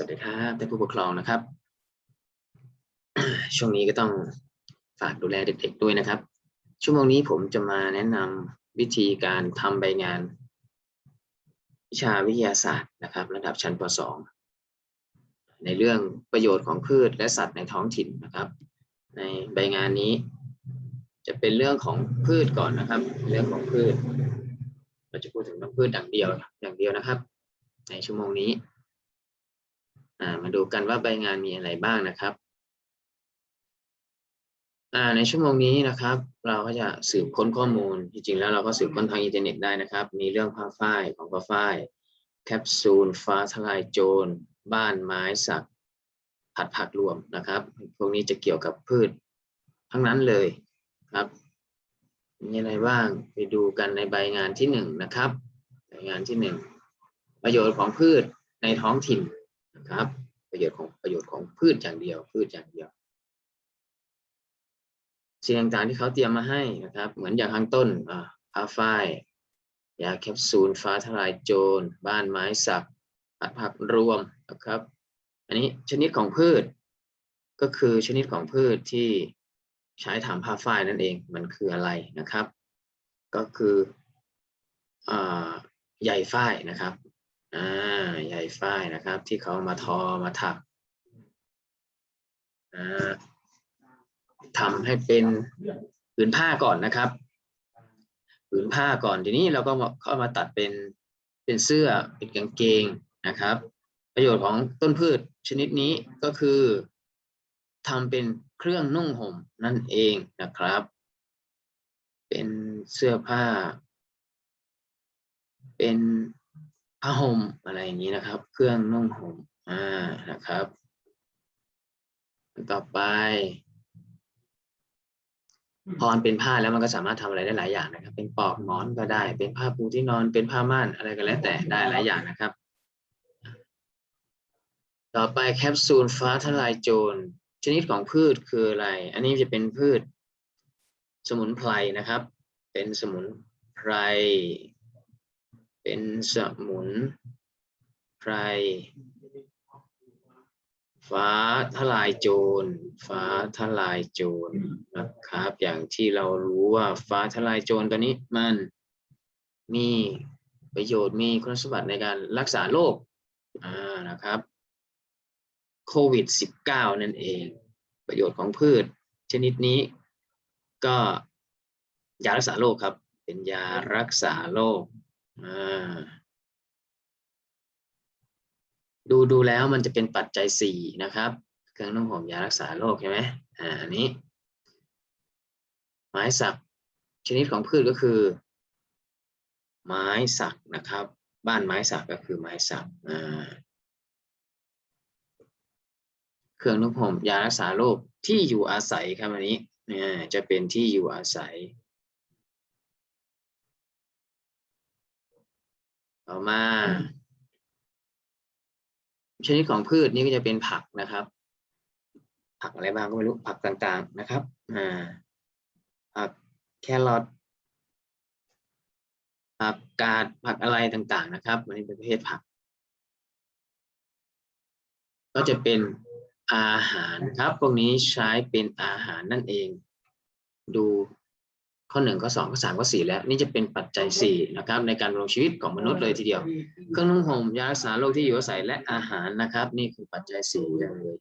สวัสดีครับท่านผู้ปกครองนะครับ ช่วงนี้ก็ต้องฝากดูแลเด็กๆด้วยนะครับ ชั่วโมงนี้ผมจะมาแนะนำวิธีการทำใบงาน วิชาวิทยาศาสตร์นะครับ ระดับชั้นป .2 ในเรื่องประโยชน์ของพืชและสัตว์ในท้องถิ่นนะครับ ในใบงานนี้ จะเป็นเรื่องของพืชก่อนนะครับ เรื่องของพืช เราจะพูดถึงเรื่องพืชอย่างเดียวอย่างเดียวนะครับ ในชั่วโมงนี้ มาดูกันว่าใบงานมีอะไรบ้างนะครับในชั่วโมงนี้นะครับ เราก็จะสืบค้นข้อมูลจริงๆแล้วเราก็สืบค้นทางอินเทอร์เน็ตได้นะครับ มีเรื่องผ้าฝ้ายของผ้าฝ้ายแคปซูลฟ้าทลายโจร บ้านไม้สักผัดผักรวมนะครับ พวกนี้จะเกี่ยวกับพืชทั้งนั้นเลยครับ มีอะไรบ้างไปดูกันในใบงานที่หนึ่งนะครับ ใบงานที่หนึ่งประโยชน์ของพืชในท้องถิ่น นะครับ ประโยชน์ของประโยชน์ของพืชอย่างเดียว พืชอย่างเดียวสิ่งต่างๆที่เขาเตรียมมาให้นะครับ เหมือนอย่างข้างต้นอ่าผ้าฝ้ายยาแคปซูลฟ้าทลายโจร บ้านไม้สักผัดผักรวมนะครับ อันนี้ชนิดของพืช ก็คือชนิดของพืชที่ใช้ทำผ้าฝ้ายนั่นเองมันคืออะไรนะครับ ก็คืออ่าใยฝ้ายนะครับ อ่าใยฝ้ายนะครับ ที่เขามาทอมาถักอ่าทำให้เป็นผืนผ้าก่อนนะครับผืนผ้าก่อนทีนี้เราก็เข้ามาตัดเป็นเป็นเสื้อเป็นกางเกงนะครับ ประโยชน์ของต้นพืชชนิดนี้ก็คือทำเป็นเครื่องนุ่งห่มนั่นเองนะครับ เป็นเสื้อผ้า เป็น ผ้าห่มอะไรอย่างนี้นะครับ เครื่องนุ่งห่มอ่านะครับ ต่อไปพอนเป็นผ้าแล้วมันก็สามารถทำอะไรได้หลายอย่างนะครับ เป็นปอกหมอนก็ได้ เป็นผ้าปูที่นอนเป็นผ้าม่านอะไรก็แล้วแต่ได้หลายอย่างนะครับ ต่อไปแคปซูลฟ้าทลายโจรชนิดของพืชคืออะไร อันนี้จะเป็นพืช สมุนไพรนะครับ เป็นสมุนไพร เป็นสมุนไพร ฟ้าทลายโจร ฟ้าทลายโจรนะครับ อย่างที่เรารู้ว่าฟ้าทลายโจรตัวนี้มันมีประโยชน์มีคุณสมบัติในการรักษาโรคอ่านะครับโควิด -19 นั่นเอง ประโยชน์ของพืช ชนิดนี้ก็ยารักษาโรคครับ เป็นยารักษาโรค ดูดูแล้วมันจะเป็นปัจจัยสี่นะครับ เครื่องนุ่งห่มยารักษาโรคใช่ไหมอ่าอันนี้ ไม้สักชนิดของพืชก็คือ ไม้สักนะครับ บ้านไม้สักก็คือไม้สักอ่าเครื่องนุ่งห่มยารักษาโรคที่อยู่อาศัยครับอันนี้จะเป็นที่อยู่อาศัย ต่อมา ชนิดของพืชนี่ก็จะเป็นผักนะครับ ผักอะไรบ้างก็ไม่รู้ผักต่างๆนะครับ อ่า ผักแครอทผักกาดผักอะไรต่างๆ นะครับอันนี้เป็นประเภทผัก ก็จะเป็นอาหารครับพวกนี้ใช้เป็นอาหารนั่นเอง ดู ข้อหนึ่งข้อสองข้อสามข้อสี่แล้วนี่จะเป็นปัจจัยสี่นะครับในการดำรงชีวิตของมนุษย์เลยทีเดียว เครื่องนุ่งห่มยารักษาโรคที่อยู่อาศัยและอาหารนะครับ นี่คือปัจจัยสี่อย่างเลย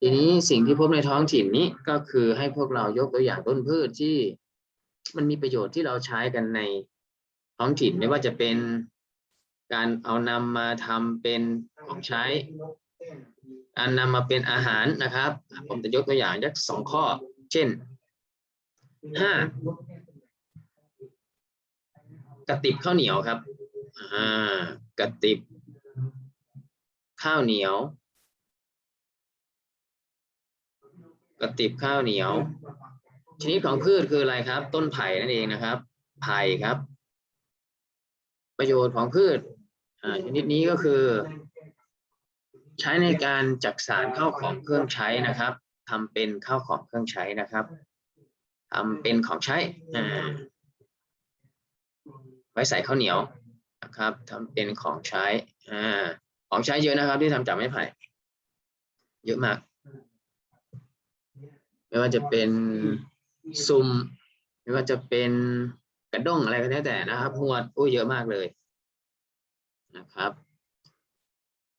ทีนี้สิ่งที่พบในท้องถิ่นนี้ก็คือให้พวกเรายกตัวอย่างต้นพืชที่ มันมีประโยชน์ที่เราใช้กันในท้องถิ่นไม่ว่าจะเป็นการเอานำมาทำเป็นของใช้การนำมาเป็นอาหารนะครับ ผมจะยกตัวอย่างยักสองข้อ เช่น ห้ากระติบข้าวเหนียวครับ อ่า กระติบ ข้าวเหนียว กระติบข้าวเหนียว ชนิดของพืชคืออะไรครับ ต้นไผ่นั่นเองนะครับ ไผ่ครับ ประโยชน์ของพืช อ่า ชนิดนี้ก็คือ ใช้ในการจักสารเข้าของเครื่องใช้นะครับทำเป็นข้าวของเครื่องใช้นะครับ ทำเป็นของใช้ไว้ใส่ข้าวเหนียวนะครับทำเป็นของใช้ของใช้เยอะนะครับ ที่ทำจากไม้ไผ่เยอะมาก ไม่ว่าจะเป็นซุมไม่ว่าจะเป็นกระด้งอะไรก็แล้วแต่นะครับหวดโอ้ยเยอะมากเลยนะครับ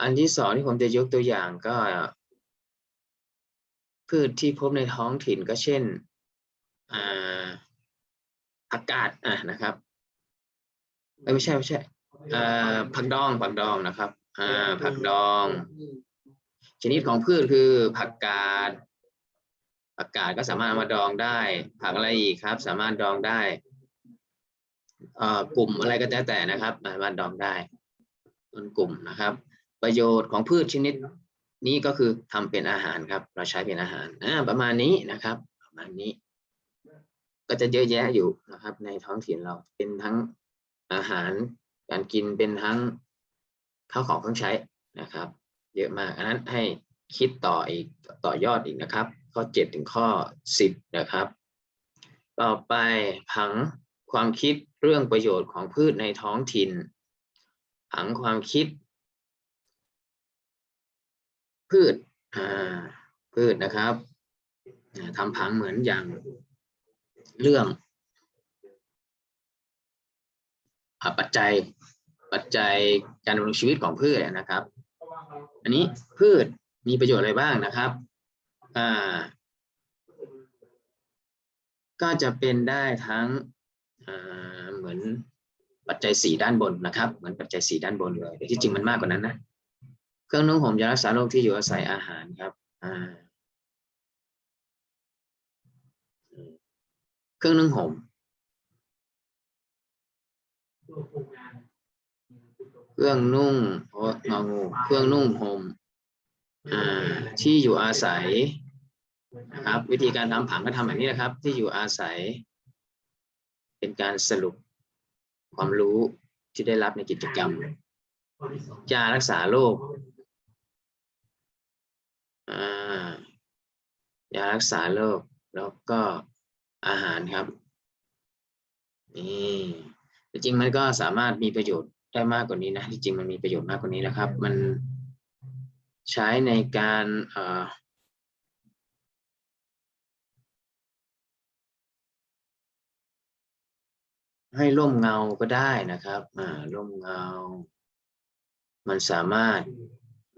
อันที่สองที่ผมจะยกตัวอย่างก็ พืชที่พบในท้องถิ่นก็เช่น อาผักกาดอะนะครับไม่ใช่ไม่ใช่ผักดองผักดองนะครับผักดอง ชนิดของพืชคือผักกาดผักกาดก็สามารถเอามาดองได้ ผักอะไรอีกครับ สามารถดองได้กลุ่มอะไรก็แล้วแต่นะครับสามารถดองได้ต้นกลุ่มนะครับ ประโยชน์ของพืชชนิดนี้ก็คือทำเป็นอาหารครับ เราใช้เป็นอาหารประมาณนี้นะครับ ประมาณนี้ ก็จะเยอะแยะอยู่นะครับ ในท้องถิ่นเราเป็นทั้งอาหารการกินเป็นทั้งข้าวของเครื่องใช้นะครับ เยอะมากอันนั้นให้คิดต่ออีกต่อยอดอีกนะครับ ข้อเจ็ดถึงข้อสิบนะครับ ต่อไปผังความคิดเรื่องประโยชน์ของพืชในท้องถิ่น ผังความคิด พืชอ่าพืชนะครับทำผังเหมือนอย่าง เรื่องอปัจจัยปัจจัยการดำรงชีวิตของพืชนะครับ อันนี้พืชมีประโยชน์อะไรบ้างนะครับอ่าก็จะเป็นได้ทั้งเหมือนปัจจัยสีด้านบนนะครับ เหมือนปัจจัยสีด้านบนเลยแต่ที่จริงมันมากกว่านั้นนะ เครื่องนุ่งห่มยารักษาโรคที่อยู่อาศัยอาหารครับอ่า เครื่องนึ่งห่มเครื่องนุ่งโอ้งองูเครื่องนุ่งห่มอ่าที่อยู่อาศัยนะครับ วิธีการทำผังก็ทำแบบนี้นะครับ ที่อยู่อาศัย เป็นการสรุปความรู้ที่ได้รับในกิจกรรมยารักษาโรคอ่ายารักษาโรคแล้วก็ อาหารครับนี่จริงมันก็สามารถมีประโยชน์ได้มากกว่านี้นะจริงมันมีประโยชน์มากกว่านี้นะครับ มันใช้ในการเอ่อให้ร่มเงาก็ได้นะครับ อ่า ร่มเงา มันสามารถ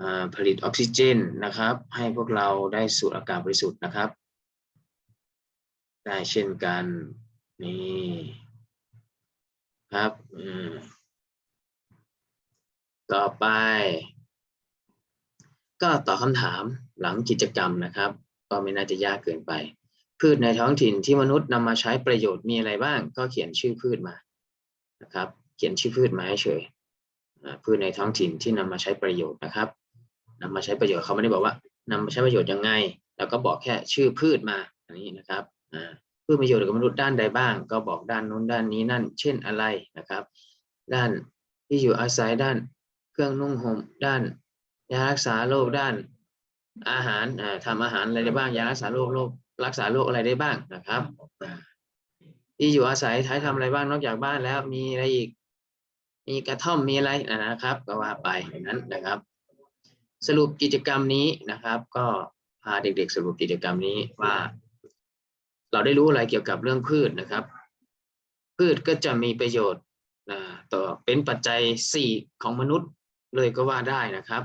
อ่าผลิตออกซิเจนนะครับ ให้พวกเราได้สูดอากาศบริสุทธิ์นะครับ ได้เช่นกัน นี่ครับอืต่อไป ก็ตอบคำถามหลังกิจกรรมนะครับ ก็ไม่น่าจะยากเกินไป พืชในท้องถิ่นที่มนุษย์นำมาใช้ประโยชน์มีอะไรบ้าง ก็เขียนชื่อพืชมานะครับ เขียนชื่อพืชมาเฉยพืชในท้องถิ่นที่นำมาใช้ประโยชน์นะครับนำมาใช้ประโยชน์เขาไม่ได้บอกว่านำมาใช้ประโยชน์ยังไง แล้วก็บอกแค่ชื่อพืชมาอันนี้นะครับ อ่าพืชประโยชน์กับมนุษย์ด้านใดบ้าง ก็บอกด้านนู้นด้านนี้นั่น เช่นอะไรนะครับ ด้านที่อยู่อาศัยด้านเครื่องนุ่งห่มด้านยารักษาโรคด้านอาหารอ่าทำอาหารอะไรได้บ้างยารักษาโรคโรครักษาโรคอะไรได้บ้างนะครับที่อยู่อาศัยใช้ทำอะไรบ้างนอกจากบ้านแล้วมีอะไรอีก มีกระท่อมมีอะไรนะครับ ก็ว่าไปอย่างนั้นนะครับ สรุปกิจกรรมนี้นะครับ ก็พาเด็กๆ สรุปกิจกรรมนี้ว่า เราได้รู้อะไรเกี่ยวกับเรื่องพืชนะครับ พืชก็จะมีประโยชน์ต่อเป็นปัจจัยสี่ของมนุษย์เลยก็ว่าได้นะครับ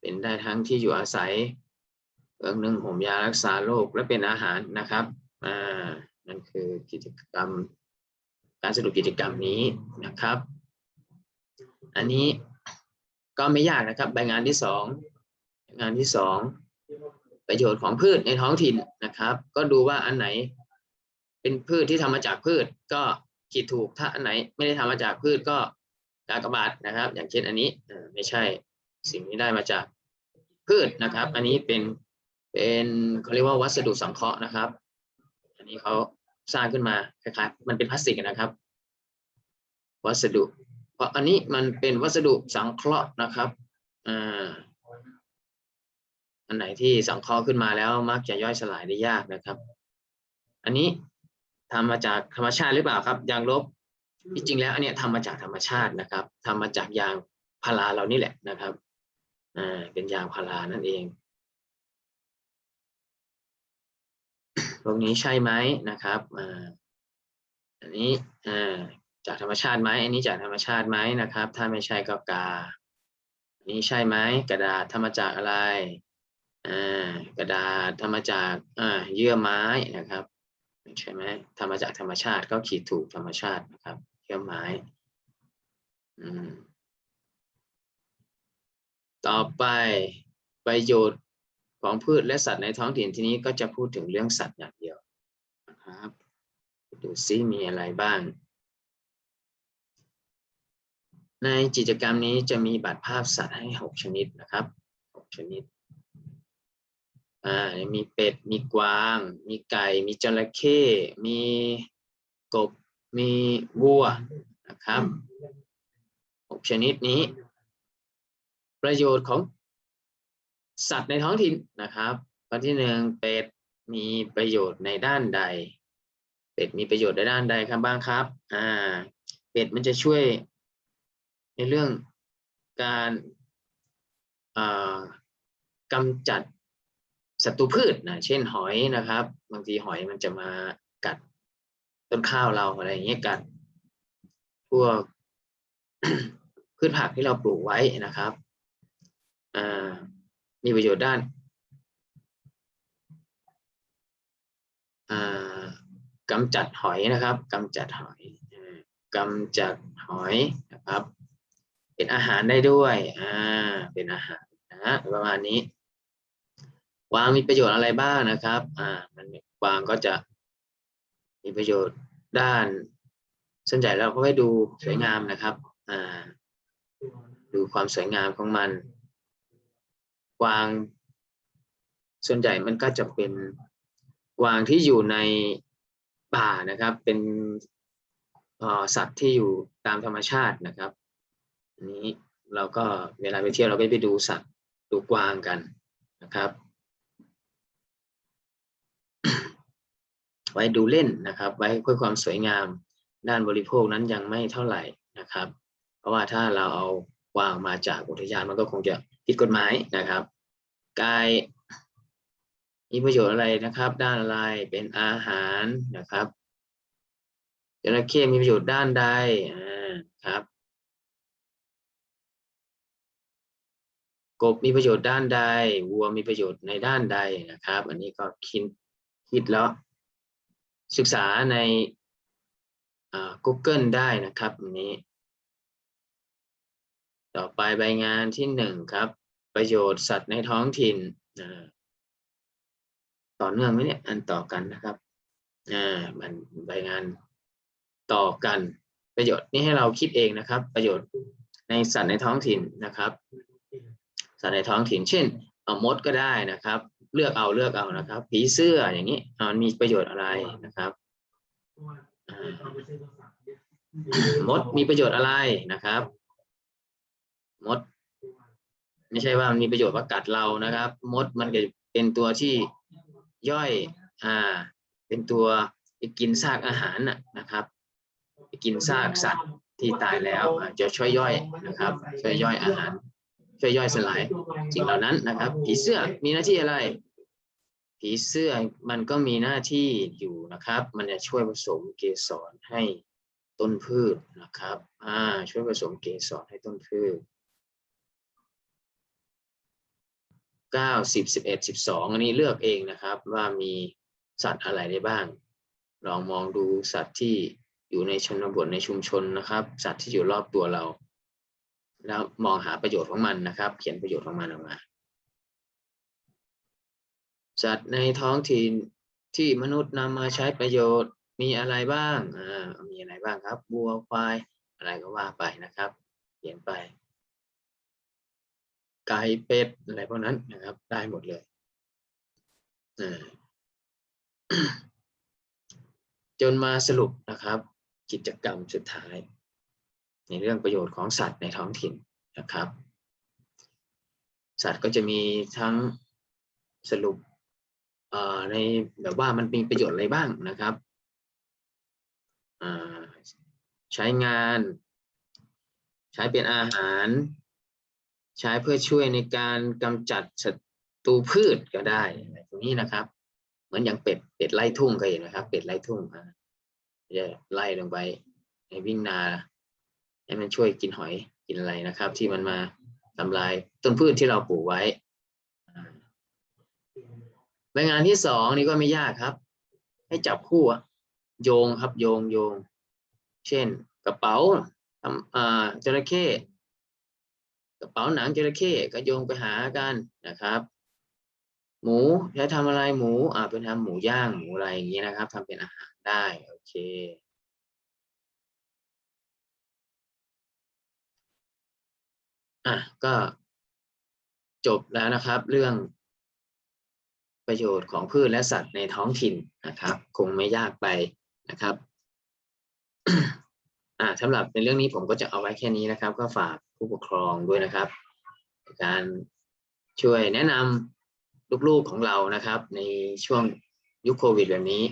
เป็นได้ทั้งที่อยู่อาศัยเรื่องนึ่งห่มยารักษาโรคและเป็นอาหารนะครับอ่านั่นคือกิจกรรม การสรุปกิจกรรมนี้นะครับ อันนี้ก็ไม่ยากนะครับใบงานที่สองงานที่สองประโยชน์ของพืชในท้องถิ่นนะครับ ก็ดูว่าอันไหน เป็นพืชที่ทำมาจากพืช ก็ขีดถูกถ้าอันไหนไม่ได้ทำมาจากพืชก็กากบาทนะครับ อย่างเช่นอันนี้ไม่ใช่สิ่งที่ได้มาจากพืชนะครับ อันนี้เป็นเป็นเขาเรียกว่าวัสดุสังเคราะห์นะครับ อันนี้เขาสร้างขึ้นมาคล้ายๆมันเป็นพลาสติกนะครับ วัสดุ เพราะอันนี้มันเป็นวัสดุสังเคราะห์นะครับอ่าอันไหนที่สังเคราะห์ขึ้นมาแล้วมักจะย่อยสลายได้ยากนะครับ อันนี้ ทำมาจากธรรมชาติหรือเปล่าครับ ยางลบที่จริงแล้วอันเนี้ยทำมาจากธรรมชาตินะครับทำมาจากยางพาราเรานี่แหละนะครับอ่าเป็นยางพารานั่นเองพวกนี้ใช่ไหมนะครับอ่าอันนี้อ่าจากธรรมชาติไหมอันนี้จากธรรมชาติไหมนะครับ ถ้าไม่ใช่ก็กาอันนี้ใช่ไหมกระดาษทำมาจากอะไรอ่ากระดาษทำมาจากอ่าเยื่อไม้นะครับ ใช่ไหมทำมาจากธรรมชาติก็ขีดถูกธรรมชาตินะครับเยื่อไม้ต่อไปประโยชน์ของพืชและสัตว์ในท้องถิ่นที่นี้ก็จะพูดถึงเรื่องสัตว์อย่างเดียวนะครับดูซิมีอะไรบ้าง ในกิจกรรมนี้จะมีบัตรภาพสัตว์ให้หกชนิดนะครับหกชนิด อ่ามีเป็ด มีกวาง มีไก่ มีจระเข้ มีกบ มีวัวนะครับหกชนิดนี้ ประโยชน์ของสัตว์ในท้องถิ่นนะครับข้อที่หนึ่งเป็ดมีประโยชน์ในด้านใด เป็ดมีประโยชน์ในด้านใดครับบ้างครับ อ่า เป็ดมันจะช่วยในเรื่องการอ่ากำจัด ศัตรูพืชนะเช่นหอยนะครับ บางทีหอยมันจะมากัดต้นข้าวเราอะไรอย่างเงี้ยกัดพวกพืชผักที่เราปลูกไว้นะครับมีประโยชน์ด้านอ่ากำจัดหอยนะครับกำจัดหอยอ่ากำจัดหอยนะครับ เป็นอาหารได้ด้วย อ่า เป็นอาหารนะประมาณนี้ วางมีประโยชน์อะไรบ้างนะครับ อ่า มันวางก็จะมีประโยชน์ด้านส่วนใหญ่เราก็ให้ดูสวยงามนะครับ อ่า ดูความสวยงามของมัน วาง ส่วนใหญ่มันก็จะเป็นวางที่อยู่ในป่านะครับ เป็นสัตว์ที่อยู่ตามธรรมชาตินะครับอันนี้เราก็เวลาไปเที่ยวเราก็ไปดูสัตว์ดูกวางกันนะครับ ไว้ดูเล่นนะครับ ไว้เพื่อความสวยงามด้านบริโภคนั้นยังไม่เท่าไหร่นะครับ เพราะว่าถ้าเราเอาวางมาจากอุทยานมันก็คงจะผิดกฎหมายนะครับกายมีประโยชน์อะไรนะครับ ด้านอะไรเป็นอาหารนะครับจระเข้มีประโยชน์ด้านใดอ่าครับกบมีประโยชน์ด้านใดวัวมีประโยชน์ในด้านใดนะครับ อันนี้ก็คิดคิดแล้ว ศึกษาใน Google ได้นะครับอันนี้ ต่อไปใบงานที่หนึ่งครับ ประโยชน์สัตว์ในท้องถิ่น ต่อเนื่องไหมเนี่ย อันต่อกันนะครับอ่ามันใบงานต่อกันประโยชน์นี่ให้เราคิดเองนะครับ ประโยชน์ในสัตว์ในท้องถิ่นนะครับ สัตว์ในท้องถิ่น เช่นเอามดก็ได้นะครับ เลือกเอาเลือกเอานะครับ ผีเสื้ออย่างนี้มันมีประโยชน์อะไรนะครับมดมีประโยชน์อะไรนะครับมด ไม่ใช่ว่ามันมีประโยชน์ว่ากัดเรานะครับ มดมันก็เป็นตัวที่ย่อยอ่า เป็นตัวไปกินซากอาหารนะครับไปกินซากสัตว์ที่ตายแล้วจะช่วยย่อยนะครับ ช่วยย่อยอาหาร ช่วยย่อยสลายสิ่งเหล่านั้นนะครับ ผีเสื้อมีหน้าที่อะไร ผีเสื้อมันก็มีหน้าที่อยู่นะครับ มันจะช่วยผสมเกสรให้ต้นพืชนะครับ อ่า ช่วยผสมเกสรให้ต้นพืชเก้าสิบสิบเอ็ดสิบสองอันนี้เลือกเองนะครับ ว่ามีสัตว์อะไรได้บ้าง ลองมองดูสัตว์ที่อยู่ในชนบทในชุมชนนะครับ สัตว์ที่อยู่รอบตัวเรา แล้วมองหาประโยชน์ของมันนะครับ เขียนประโยชน์ของมันออกมาสัตว์ในท้องถิ่นที่มนุษย์นำมาใช้ประโยชน์มีอะไรบ้างอ่ามีอะไรบ้างครับวัวควายอะไรก็ว่าไปนะครับ เขียนไปไก่เป็ดอะไรพวกนั้นนะครับ ได้หมดเลยจนมาสรุปนะครับ กิจกรรมสุดท้าย ในเรื่องประโยชน์ของสัตว์ในท้องถิ่นนะครับ สัตว์ก็จะมีทั้งสรุปในแบบว่ามันมีประโยชน์อะไรบ้างนะครับใช้งาน ใช้เป็นอาหาร ใช้เพื่อช่วยในการกำจัดศัตรูพืชก็ได้อะไรตรงนี้นะครับ เหมือนอย่างเป็ดเป็ดไล่ทุ่งเคยเห็นไหมครับ เป็ดไล่ทุ่งจะไล่ลงไปในวิ่งนา ให้มันช่วยกินหอยกินอะไรนะครับ ที่มันมาทำลายต้นพืชที่เราปลูกไว้อ่าใบงานที่สองนี่ก็ไม่ยากครับ ให้จับคู่โยงครับโยงโยง เช่น กระเป๋าทำอ่าจระเข้กระเป๋าหนังจระเข้ก็โยงไปหากันนะครับ หมูใช้ทำอะไรหมูอ่าเป็นทำหมูย่างหมูอะไรอย่างนี้นะครับทำเป็นอาหารได้โอเค อะก็จบแล้วนะครับ เรื่องประโยชน์ของพืชและสัตว์ในท้องถิ่นนะครับ คงไม่ยากไปนะครับอ่าสำหรับในเรื่องนี้ผมก็จะเอาไว้แค่นี้นะครับ ก็ฝากผู้ปกครองด้วยนะครับการช่วยแนะนำลูกๆของเรานะครับ ในช่วงยุคโควิดแบบนี้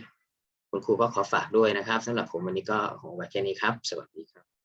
คุณครูก็ขอฝากด้วยนะครับสำหรับผมวันนี้ก็ขอไว้แค่นี้ครับ สวัสดีครับ